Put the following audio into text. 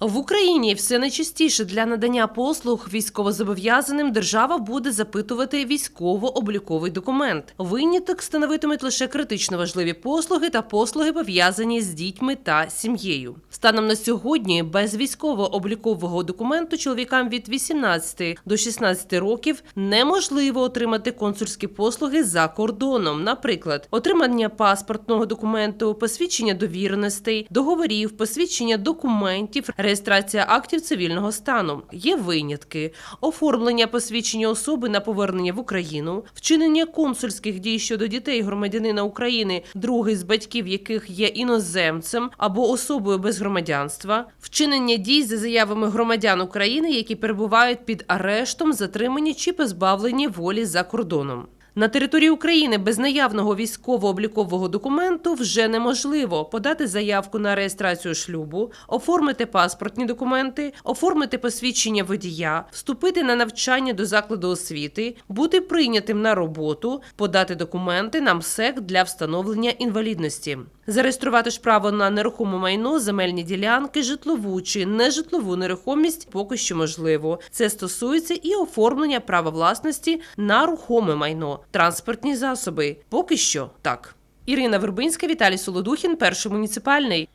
В Україні все найчастіше для надання послуг військовозобов'язаним держава буде запитувати військово-обліковий документ. Виняток становитимуть лише критично важливі послуги та послуги пов'язані з дітьми та сім'єю. Станом на сьогодні без військово-облікового документу чоловікам від 18 до 16 років неможливо отримати консульські послуги за кордоном, наприклад, отримання паспортного документу, посвідчення довіреностей, договорів, посвідчення документів, реєстрація актів цивільного стану. Є винятки: оформлення посвідчення особи на повернення в Україну, вчинення консульських дій щодо дітей громадянина України, другий з батьків яких є іноземцем або особою без громадянства, вчинення дій за заявами громадян України, які перебувають під арештом, затримані чи позбавлені волі за кордоном. На території України без наявного військово-облікового документу вже неможливо подати заявку на реєстрацію шлюбу, оформити паспортні документи, оформити посвідчення водія, вступити на навчання до закладу освіти, бути прийнятим на роботу, подати документи на МСЕК для встановлення інвалідності. Зареєструвати ж право на нерухоме майно, земельні ділянки, житлову чи нежитлову нерухомість поки що можливо. Це стосується і оформлення права власності на рухоме майно, транспортні засоби. Поки що так. Ірина Вербинська, Віталій Солодухін, перший муніципальний.